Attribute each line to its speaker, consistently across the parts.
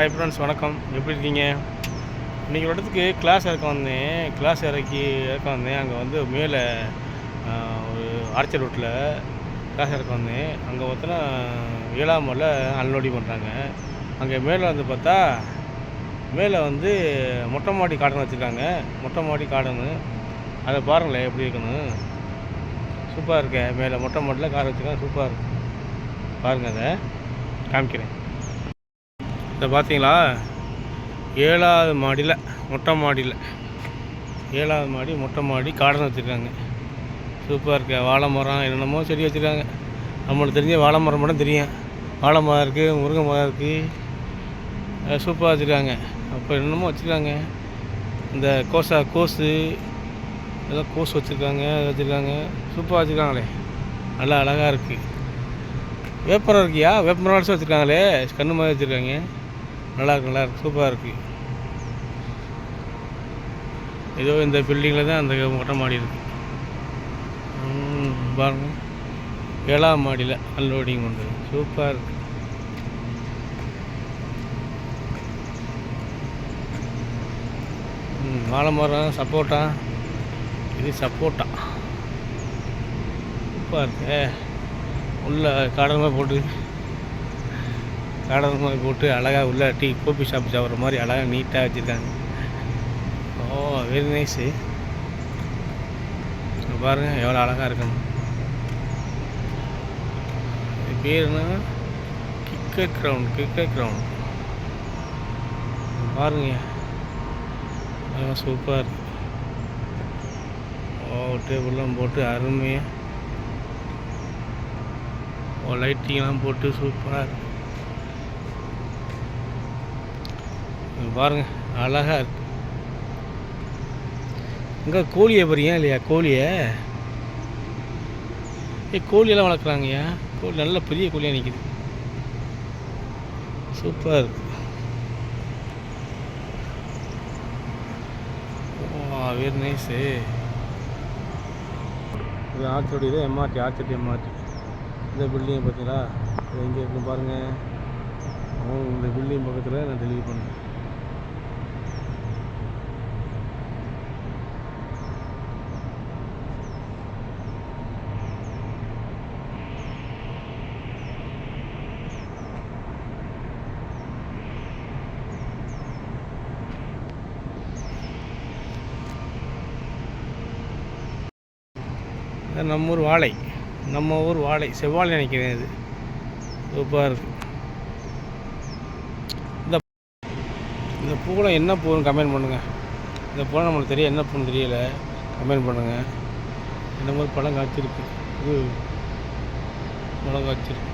Speaker 1: Hi friends வணக்கம். எப்படி இருக்கீங்க? இன்றைக்கி ஒரு இடத்துக்கு கிளாஸ் இறக்க வந்தேன். கிளாஸ் இறக்கி இறக்க வந்தேன். அங்கே வந்து மேலே ஒரு ஆர்ச்சர் ரோட்டில் கிளாஸ் இறக்க வந்தேன். அங்கே பார்த்தோன்னா ஏழாம் மலை அன்லோடிங் பண்ணுறாங்க அங்கே மேலே வந்து பார்த்தா மேலே வந்து மொட்டை மாடி கார்டன் வச்சுருக்காங்க. மொட்டை மாடி கார்டனு. அதை பாருங்களேன் எப்படி இருக்குன்னு. சூப்பராக இருக்கே. மேலே மொட்டை மாடியில் கார் வச்சுருக்காங்க. சூப்பராக இருக்கு. பாருங்கள் அதை. காமிக்கிறேன். இதை பார்த்தீங்களா? ஏழாவது மாடியில் மொட்டை மாடியில். ஏழாவது மாடி மொட்டை மாடி கார்டன் வச்சுருக்காங்க. சூப்பராக இருக்கு. வாழை மரம் என்னென்னமோ செடி வச்சுருக்காங்க. நம்மளுக்கு தெரிஞ்ச வாழை மரம் மட்டும் தெரியும். வாழை மரம் இருக்குது முருங்கை மரம் இருக்குது சூப்பராக வச்சுருக்காங்க. அப்போ என்னென்னமோ வச்சுருக்காங்க. இந்த கோசா கோஸு ஏதோ கோஸ் வச்சுருக்காங்க வச்சுருக்காங்க. சூப்பராக வச்சுருக்காங்களே. நல்லா அழகாக இருக்குது வேப்பமரம் இருக்கியா? வேப்பமரம் அடிச்சு வச்சுருக்காங்களே. கண்ணு மாதிரி வச்சுருக்காங்க. நல்லா இருக்கு நல்லா இருக்கு. சூப்பராக இருக்குது ஏதோ இந்த பில்டிங்கில் தான் அந்த மொட்டை மாடி இருக்குது ம், பாருங்க. ஏழாம் மாடியில் அன்லோடிங் பண்ணுறது சூப்பராக இருக்குது ம், வாழை மரம் சப்போட்டா. இது சப்போட்டா. சூப்பராக இருக்கு. உள்ள கார்டன் போட்டு கார்டன் மாதிரி போட்டு அழகாக உள்ள டீ கோபி ஷாப் சாப்பிட்ற மாதிரி அழகாக நீட்டாக வச்சுருக்காங்க. ஓ வெரி நைஸு பாருங்கள் எவ்வளோ அழகாக இருக்கணும் இது பேர் கிரிக்கெட் கிரவுண்ட் கிரிக்கெட் கிரவுண்ட் பாருங்க. சூப்பர் சூப்பராக ஓ டேபிள்லாம் போட்டு அருமையாக ஓ லைட்டிங்லாம் போட்டு சூப்பராக இருக்கு. பாருங்கள் பாருங்க அழகா இருக்கு. இங்கே கோழியை போகிறீங்க இல்லையா கோழியை? ஏ கோழியெல்லாம் வளர்க்குறாங்கய்யா கோழி நல்ல பெரிய கோழியாக நிற்கிது சூப்பராக இருக்கு. ஓ வெரி நைஸு இது ஆச்சோடி இது எம்ஆர்டி ஆச்சோடி எம்ஆர்டி இந்த பில்டிங்கை பார்த்தீங்களா? இது எங்கே இருக்கு பாருங்கள் இந்த பில்டிங் பக்கத்தில் நான் டெலிவரி பண்ணேன். நம்ம ஊர் வாழை. நம்ம ஊர் வாழை. செவ்வாழை நினைக்கிறேன் இது. சூப்பராக இருக்குது இந்த இந்த பூவில் என்ன பூன்னு கமெண்ட் பண்ணுங்கள் இந்த பூவில் நம்மளுக்கு தெரியும் என்ன பூன்னு தெரியல. கமெண்ட் பண்ணுங்கள் இந்த மாதிரி பழம் காய்ச்சிருக்கு. இது பழம் காய்ச்சிருக்கு.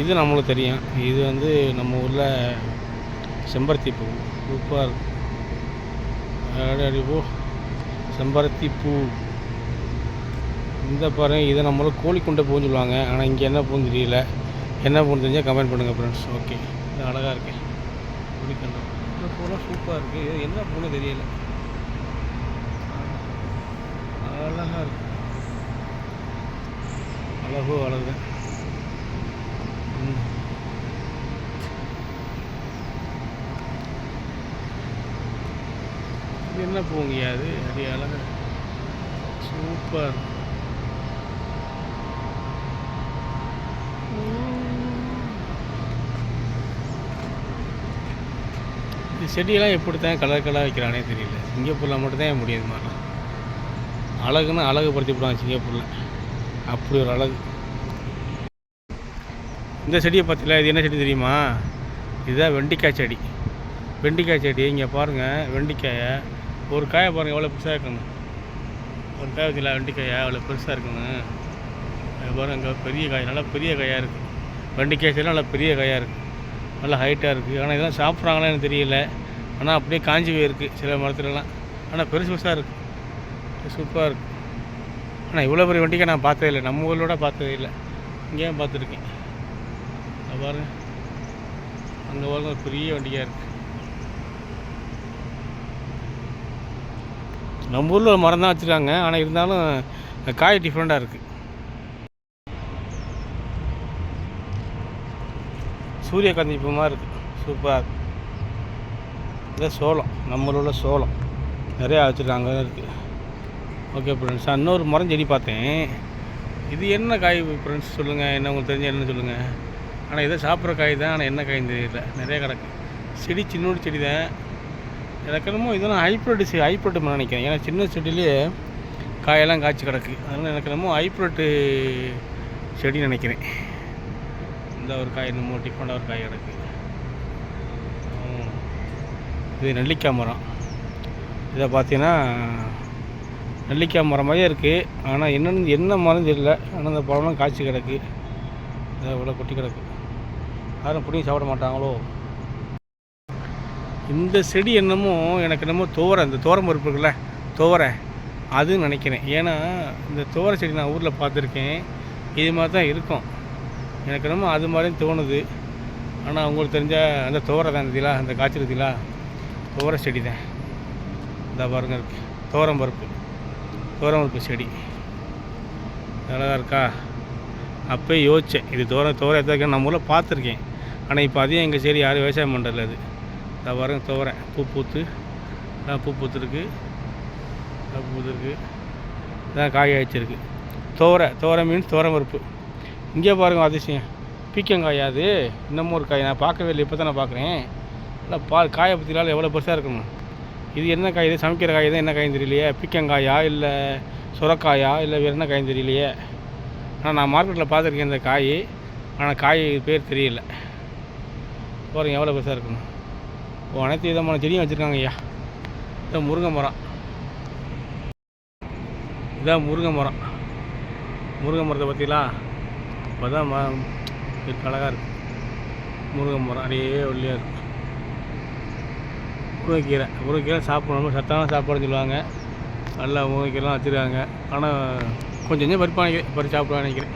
Speaker 1: இது நம்மளுக்கு தெரியும். இது வந்து நம்ம ஊரில் செம்பருத்தி பூ. சூப்பராக இருக்கு. அடி அடி பூ செம்பருத்தி பூ. இந்த பாருங்கள் இதை நம்மளும் கோழிக்குண்டை பூன்னு சொல்லுவாங்க. ஆனால் இங்கே என்ன பூன்னு தெரியல. என்ன பூன்னு தெரிஞ்சால் கமெண்ட் பண்ணுங்கள் ஃப்ரெண்ட்ஸ் ஓகே இது அழகாக இருக்கு. கோழிக்கண்டை இந்த பூலாம் சூப்பராக இருக்குது இது என்ன பூன்னு தெரியல. அழகாக இருக்கு. அழகோ அழகு. ம். இது என்ன பூங்கியாது அது? அடி அழகா சூப்பர் இந்த செடியெல்லாம் எப்படி தான் கலர் கலராக வைக்கிறானே தெரியல. சிங்கப்பூரில் மட்டும்தான் முடியாது முடியுது மாதிரிலாம் அழகுன்னு அழகுபடுத்தி விடுவாங்க சிங்கப்பூரில். அப்படி ஒரு அழகு. இந்த செடியை பார்த்தீங்களா இது என்ன செடி தெரியுமா? இதுதான் வெண்டிக்காய் செடி. வெண்டிக்காய் செடி இங்கே பாருங்கள் வெண்டிக்காயை. ஒரு காயை பாருங்கள் எவ்வளோ பெருசாக இருக்கணும் ஒரு காய் பார்த்தீங்களா வெண்டிக்காயை அவ்வளோ பெருசாக இருக்கணும் அது பாருங்க பெரிய காய் நல்லா பெரிய காயாக இருக்குது ரெண்டு செடி நல்லா பெரிய காயாக இருக்குது நல்லா ஹைட்டாக இருக்குது ஆனால் இதெல்லாம் சாப்பிட்றாங்களா எனக்கு தெரியல. ஆனால் அப்படியே காஞ்சி போயிருக்கு சில மரத்துலலாம். ஆனால் பெருசு பெருசாக இருக்குது சூப்பராக இருக்குது ஆனால் இவ்வளோ பெரிய வெண்டிக்காய் நான் பார்த்ததே இல்லை. நம்ம ஊரிலோட பார்த்ததே இல்லை. இங்கேயும் பார்த்துருக்கேன். பாருங்க. அங்கே பாருங்க ஒரு பெரிய வண்டியாக இருக்குது நம்ம ஊரில் ஒரு மரம் தான் வச்சுருக்காங்க. ஆனால் இருந்தாலும் காய் டிஃப்ரெண்ட்டாக இருக்குது சூரியகாந்தி பூ மாதிரி இருக்குது சூப்பராக இருக்குது இதான் சோளம். நம்மளோட சோளம். நிறையா வச்சுருக்காங்க இருக்குது ஓகே ஃப்ரெண்ட்ஸ் இன்னொரு மரம் செடி பார்த்தேன். இது என்ன காய் ஃப்ரெண்ட்ஸ் சொல்லுங்கள் என்ன உங்களுக்கு தெரிஞ்ச என்னன்னு சொல்லுங்கள் ஆனால் இதை சாப்பிட்ற காய் தான். ஆனால் என்ன காய்ன்னு தெரியல. நிறைய கிடக்கு. செடி சின்னோடு செடி தான். எனக்கு என்னமோ இதெல்லாம் ஹைப்ரிட் செ ஹைப்ரிட் நினைக்கிறேன். ஏன்னா சின்ன செடியிலேயே காயெல்லாம் காய்ச்சி கிடக்கு. அதனால் எனக்கு என்னமோ ஹைப்ரிட்டு செடி நினைக்கிறேன். இந்த ஒரு காய் என்னமோ டிஃப்ரெண்டாக ஒரு காய் கிடக்கு. இது நெல்லிக்காய் மரம். இதை பார்த்தீங்கன்னா நெல்லிக்காய் மரம் மாதிரியே இருக்குது ஆனால் என்னன்னு என்ன மரம் தெரியல. ஆனால் இந்த பழம்லாம் காய்ச்சி கிடக்கு. இதை இவ்வளோ கொட்டி கிடக்கு. யாரும் பிடிங்கி சாப்பிட மாட்டாங்களோ? இந்த செடி என்னமோ எனக்கு என்னமோ துவரை இந்த துவரம் பருப்பு இருக்குல்ல துவரை. அதுன்னு நினைக்கிறேன். ஏன்னா இந்த துவரை செடி நான் ஊரில் பார்த்துருக்கேன். இது மாதிரி தான் இருக்கும். எனக்கு என்னமோ அது மாதிரியும் தோணுது. ஆனால் உங்களுக்கு தெரிஞ்ச அந்த துவரை தான் இருந்தீங்களா அந்த காய்ச்சல் இருந்தீங்களா துவரை செடி தான். இந்த பாருங்க இருக்கு. துவரம் பருப்பு. துவரம் பருப்பு செடி. அழகாக இருக்கா? அப்போயே யோசித்தேன் இது தோரம் தோரை எதாவது நம்ம ஊரில் பார்த்துருக்கேன். ஆனால் இப்போ அதையும் எங்கள் சரி யாரும் விவசாயம் பண்ணுறதில்ல அது. இந்த பாருங்க துவரை. பூ பூத்து பூ பூத்துருக்கு. பூ பூத்துருக்கு. இதான் காய் ஆயிடுச்சிருக்கு தோரை தோரை மீன்ஸ் துவரம் பருப்பு. இங்கே பாருங்கள் அதிசயம். பீக்கங்காயா அது? இன்னமும் ஒரு காய். நான் பார்க்கவே இல்லை. இப்போ தான் நான் பார்க்குறேன். இல்லை பா காயை பற்றினால எவ்வளோ பெருசாக இருக்கணும் இது என்ன காய்? இது சமைக்கிற காய்? தான் என்ன காய்னு தெரியலையே. பீக்கங்காயா? இல்லை சுரக்காயா? இல்லை வேறு என்ன காய்னு தெரியலையே. ஆனால் நான் மார்க்கெட்டில் பார்த்துருக்கேன் இந்த காய். ஆனால் காய் பேர் தெரியல. பாருங்க எவ்வளோ பெருசாக இருக்கணும் ஓ அனைத்து விதமான செடியும் வச்சுருக்காங்க ஐயா. இதான் முருங்கை மரம். இதான் முருங்கை மரம். முருங்கை மரத்தை பார்த்தீங்களா அப்போ தான் மரம் இருக்கு அழகாக இருக்கு. முருங்கை மரம் அப்படியே ஒல்லியாக இருக்கும் முருங்கைக்கீரை. முருங்கைக்கீரை சாப்பிடணும். சத்தான சாப்பாடுன்னு சொல்லுவாங்க. நல்லா முருங்கைக்கீரைலாம் வச்சுருக்காங்க. ஆனால் கொஞ்சம் கொஞ்சம் பறிப்பாக பறி சாப்பிடுவான்னு நினைக்கிறேன்.